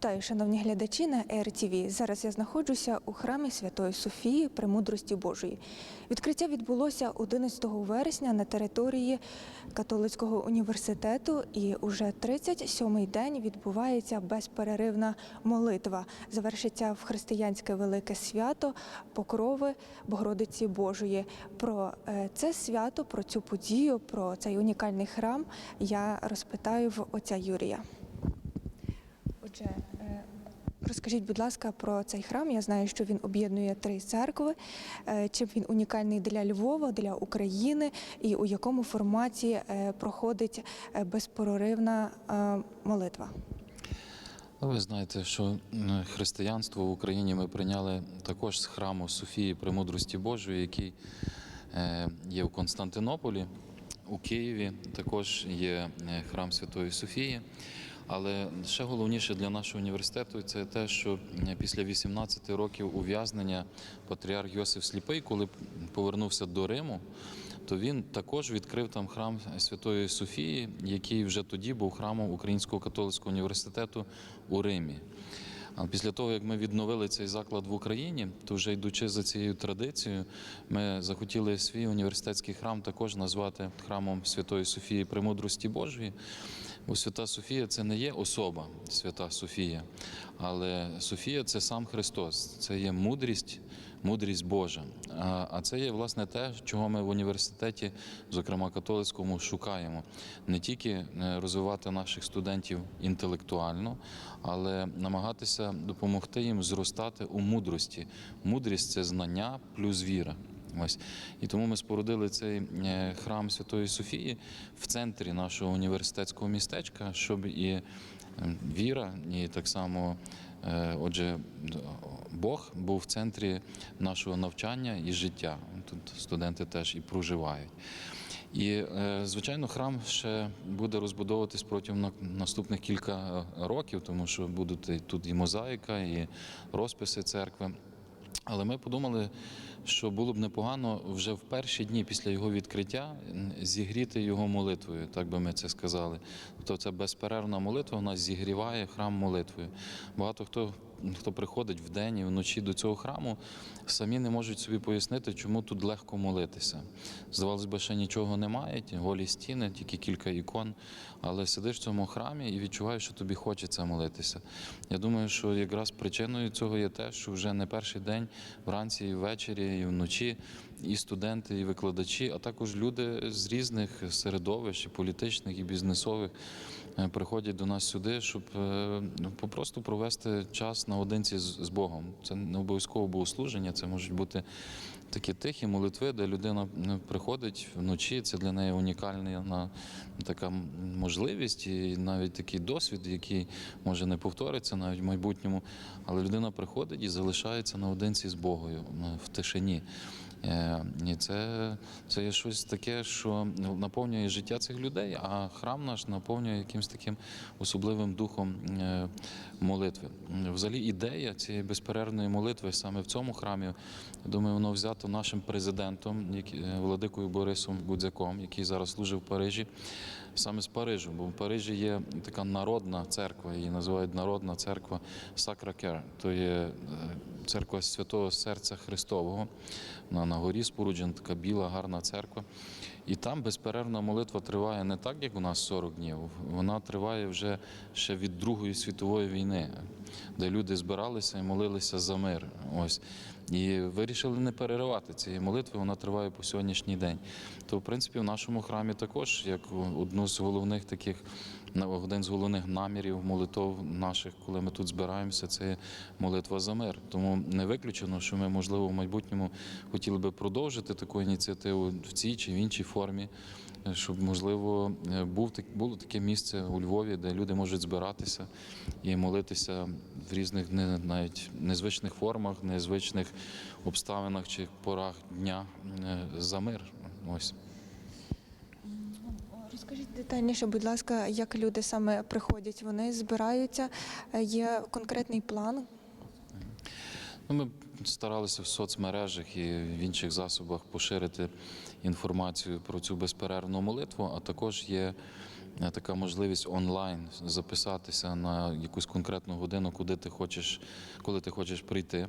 Вітаю, шановні глядачі на РТВ. Зараз я знаходжуся у храмі Святої Софії Премудрості Божої. Відкриття відбулося 11 вересня на території католицького університету, і уже 37-й день відбувається безперервна молитва. Завершиться в християнське велике свято Покрови Богородиці Божої. Про е, це свято, про цю подію, про цей унікальний храм я розпитаю в отця Юрія. Отже, розкажіть, будь ласка, про цей храм. Я знаю, що він об'єднує три церкви. Е, Чим він унікальний для Львова, для України, і у якому форматі е, проходить е, безпроривна молитва? Ну, Ви знаєте, що християнство в Україні ми прийняли також з храму Софії Премудрості Божої, який є в Константинополі, у Києві. Також є храм Святої Софії. Але ще головніше для нашого університету це те, що е, після 18 років ув'язнення патріарх Йосиф Сліпий, коли повернувся до Риму, то він також відкрив там храм Святої Софії, який вже тоді був храмом Українського католицького університету у Римі. А після того, як ми відновили цей заклад в Україні, то вже йдучи за цією традицією, ми захотіли свій університетський храм також назвати храмом Святої Софії Премудрості Божої. Бо Свята Софія це не є особа Свята Софія, але Софія це сам Христос, це є мудрість, мудрість Божа. А це є власне те, чого ми в університеті, зокрема католицькому, шукаємо. Не тільки е, розвивати наших студентів інтелектуально, але намагатися допомогти їм зростати у мудрості. Мудрість це знання плюс віра. Ось і тому ми спорудили цей е, храм Святої Софії в центрі нашого університетського містечка, щоб і е, віра, і так само, е, отже, Бог був в центрі нашого навчання і життя. Тут студенти теж і проживають. І, е, звичайно, храм ще буде розбудовуватись протягом наступних кілька років, тому що будуть тут і мозаїка, і розписи церкви. Але ми подумали, що було б непогано вже в перші дні після його відкриття зігріти його молитвою, так би ми це сказали. Тобто це безперервна молитва, вона зігріває храм молитвою. Багато хто. Хто приходить вдень і вночі до цього храму, самі не можуть собі пояснити, чому тут легко молитися. Здавалось би, ще нічого немає, голі стіни, тільки кілька ікон. Але сидиш в цьому храмі і відчуваєш, що тобі хочеться молитися. Я думаю, що якраз причиною цього є те, що вже не перший день вранці і ввечері, і вночі і студенти, і викладачі, а також люди з різних середовищ, і політичних і бізнесових, приходять до нас сюди, щоб е, ну, попросту провести час наодинці з Богом. Це не обов'язково богослуження, це можуть бути такі тихі молитви, де людина приходить вночі. Це для неї унікальна така можливість і навіть такий досвід, який може не повториться навіть в майбутньому. Але людина приходить і залишається наодинці з Богою в тишині. Е, І це, це є щось таке, що наповнює життя цих людей, а храм наш наповнює якимось таким особливим духом е, молитви. Взагалі, ідея цієї безперервної молитви саме в цьому храмі, я думаю, воно взято нашим президентом, е, владикою Борисом Гудзяком, який зараз служить в Парижі, саме з Парижу. Бо в Парижі є така народна церква, її називають Народна церква Сакра Кер. То є е, церква Святого Серця Христового. Вона на горі споруджена, така біла, гарна церква. І там безперервна молитва триває не так, як у нас 40 днів. Вона триває вже ще від Другої світової війни, де люди збиралися і молилися за мир. Ось. І вирішили не переривати цієї молитви, вона триває по сьогоднішній день. То, в принципі, в нашому храмі також, як одну з головних таких, один з головних намірів молитов наших, коли ми тут збираємося, це молитва за мир. Тому не виключено, що ми, можливо, в майбутньому хотіли би продовжити таку ініціативу в цій чи в іншій формі, щоб, можливо, е, був, було таке місце у Львові, де люди можуть збиратися і молитися в різних не, навіть незвичних формах, незвичних обставинах чи порах дня е, за мир. Ось. Розкажіть детальніше, будь ласка, як люди саме приходять? Вони збираються, е, є конкретний план. Ну, ми старалися в соцмережах і в інших засобах поширити інформацію про цю безперервну молитву, а також є така можливість онлайн записатися на якусь конкретну годину, куди ти хочеш, коли ти хочеш прийти.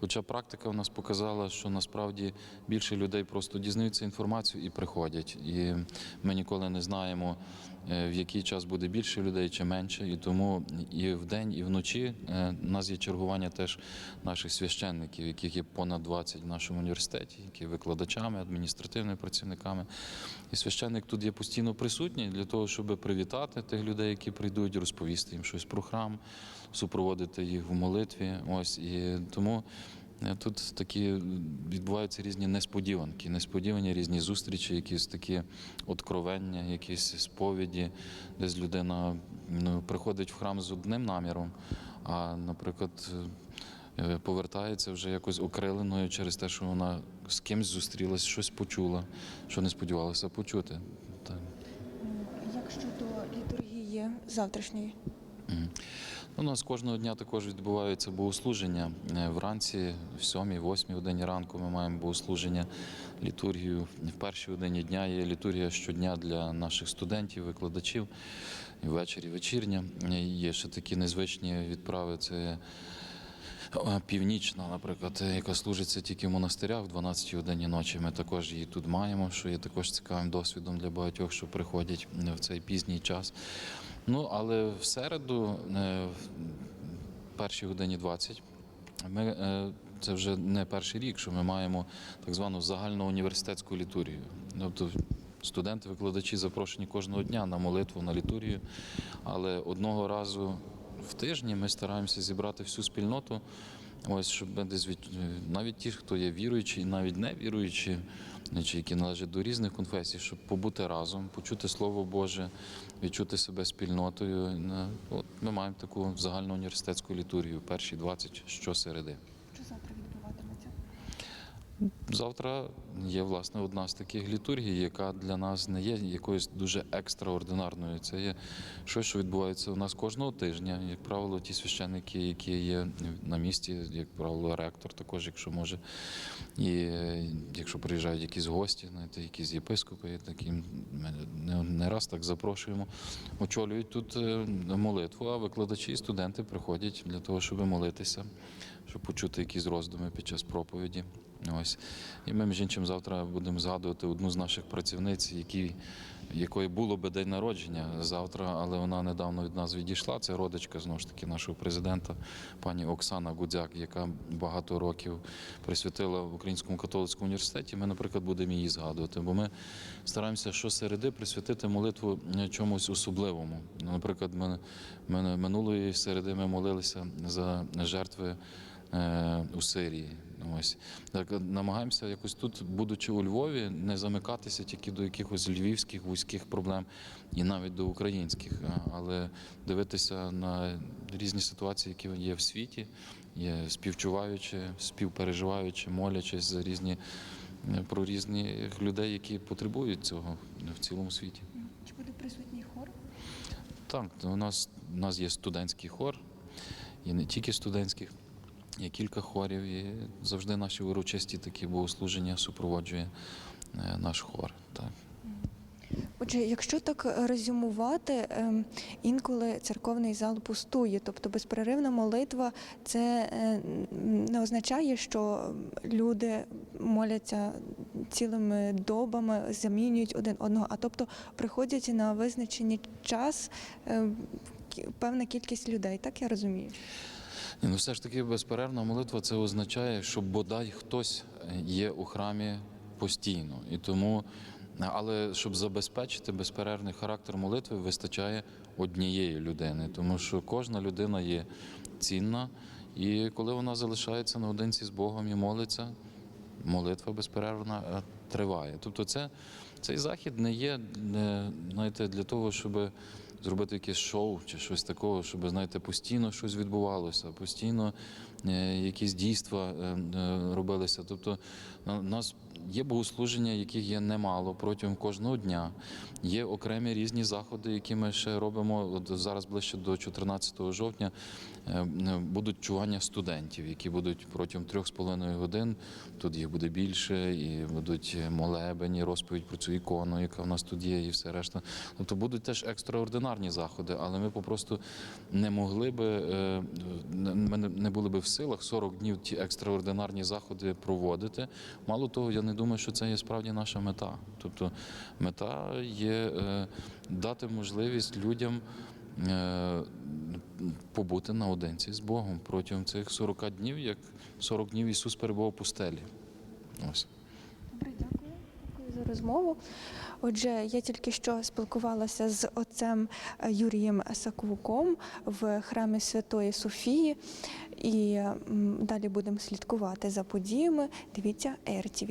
Хоча практика в нас показала, що насправді більше людей просто дізнаються інформацію і приходять. І ми ніколи не знаємо, е, в який час буде більше людей чи менше. І тому і вдень, і вночі е, у нас є чергування теж наших священників, яких є понад 20 в нашому університеті, які викладачами, адміністративними працівниками. І священник тут є постійно присутній для того, щоб привітати тих людей, які прийдуть, розповісти їм щось про храм, супроводити їх в молитві. Ось і тому. Е, Тут такі відбуваються різні несподіванки, несподівані різні зустрічі, якісь такі откровення, якісь сповіді, десь людина ну, приходить в храм з одним наміром, а, наприклад, е, повертається вже якось окриленою через те, що вона з кимсь зустрілась, щось почула, що не сподівалася почути. Так. Як щодо літургії завтрашньої? У нас кожного дня також відбуваються богослуження. Е, Вранці, в 7 8 годині ранку ми маємо богослуження, літургію. В першій годині дня є літургія щодня для наших студентів, викладачів. І ввечері вечірня. Е, Є ще такі незвичні відправи. Це е, північна, наприклад, яка служиться тільки в монастирях в 12 годині ночі. Ми також її тут маємо, що є також цікавим досвідом для багатьох, що приходять в цей пізній час. Ну, але в середу, е, в першій годині 20, ми, е, це вже не перший рік, що ми маємо так звану загальну університетську літургію. Тобто студенти, викладачі запрошені кожного дня на молитву, на літургію, але одного разу в тижні ми стараємося зібрати всю спільноту. Ось щоб десь від навіть ті, хто є віруючі, і навіть не віруючі, чи які належать до різних конфесій, щоб побути разом, почути Слово Боже, відчути себе спільнотою. От ми маємо таку загальну університетську літургію, перші 20 щосереди. Що завтра? Завтра є власне одна з таких літургій, яка для нас не є якоюсь дуже екстраординарною. Це є щось, що відбувається у нас кожного тижня. Як правило, ті священники, які є на місці, як правило, ректор також, якщо може. І якщо приїжджають якісь гості, знаєте, якісь єпископи, такі ми не, не раз так запрошуємо, очолюють тут е, молитву, а викладачі і студенти приходять для того, щоб молитися, щоб почути якісь роздуми під час проповіді. Ось. І ми, між іншим, завтра будемо згадувати одну з наших працівниць, які, якої було би день народження завтра, але вона недавно від нас відійшла. Це родичка знову ж таки нашого президента, пані Оксана Гудзяк, яка багато років присвятила в Українському католицькому університеті. Ми, наприклад, будемо її згадувати, бо ми стараємося щосереди присвятити молитву чомусь особливому. Наприклад, ми, ми минулої середи ми молилися за жертви у Сирії. Ось так намагаємося якось тут, будучи у Львові, не замикатися тільки до якихось львівських вузьких проблем і навіть до українських, але дивитися на різні ситуації, які є в світі, є співчуваючи, співпереживаючи, молячись за різні е, про різних людей, які потребують цього в цілому світі. Чи буде присутній хор? Так, у нас у нас є студентський хор, і не тільки студентських, є кілька хорів, і завжди наші урочисті такі богослуження супроводжує е, наш хор. Так. Отже, якщо так резюмувати, ем, інколи церковний зал пустує, тобто безперервна молитва, це е, не означає, що люди моляться цілими добами, замінюють один одного, а тобто приходять на визначений час е, певна кількість людей, так я розумію. Ні, ну все ж таки безперервна молитва це означає, що бодай хтось е, є у храмі постійно. І тому, але щоб забезпечити безперервний характер молитви, вистачає однієї людини, тому що кожна людина є цінна, і коли вона залишається наодинці з Богом і молиться, молитва безперервна е, триває. Тобто, це, цей захід не є знаєте, для того, щоб зробити якесь шоу чи щось такого, щоб знаєте, постійно щось відбувалося, постійно якісь дійства е, е, робилися. Тобто у нас є богослуження, яких є немало протягом кожного дня. Є окремі різні заходи, які ми ще робимо. От зараз ближче до 14 жовтня е, е, будуть чування студентів, які будуть протягом трьох з половиною годин. Тут їх буде більше, і будуть молебені, розповідь про цю ікону, яка в нас тут є, і все решта. Тобто будуть теж екстраординарні заходи, але ми попросту не могли би, е, ми не були би в силах 40 днів ті екстраординарні заходи проводити. Мало того, я не думаю, що це є справді наша мета. Тобто мета є е, дати можливість людям. е, Побути наодинці з Богом протягом цих 40 днів, як 40 днів Ісус перебував у пустелі. Ось. За розмову. Отже, я тільки що спілкувалася з отцем е, Юрієм Саквуком в храмі Святої Софії. І далі будемо слідкувати за подіями. Дивіться РТВ.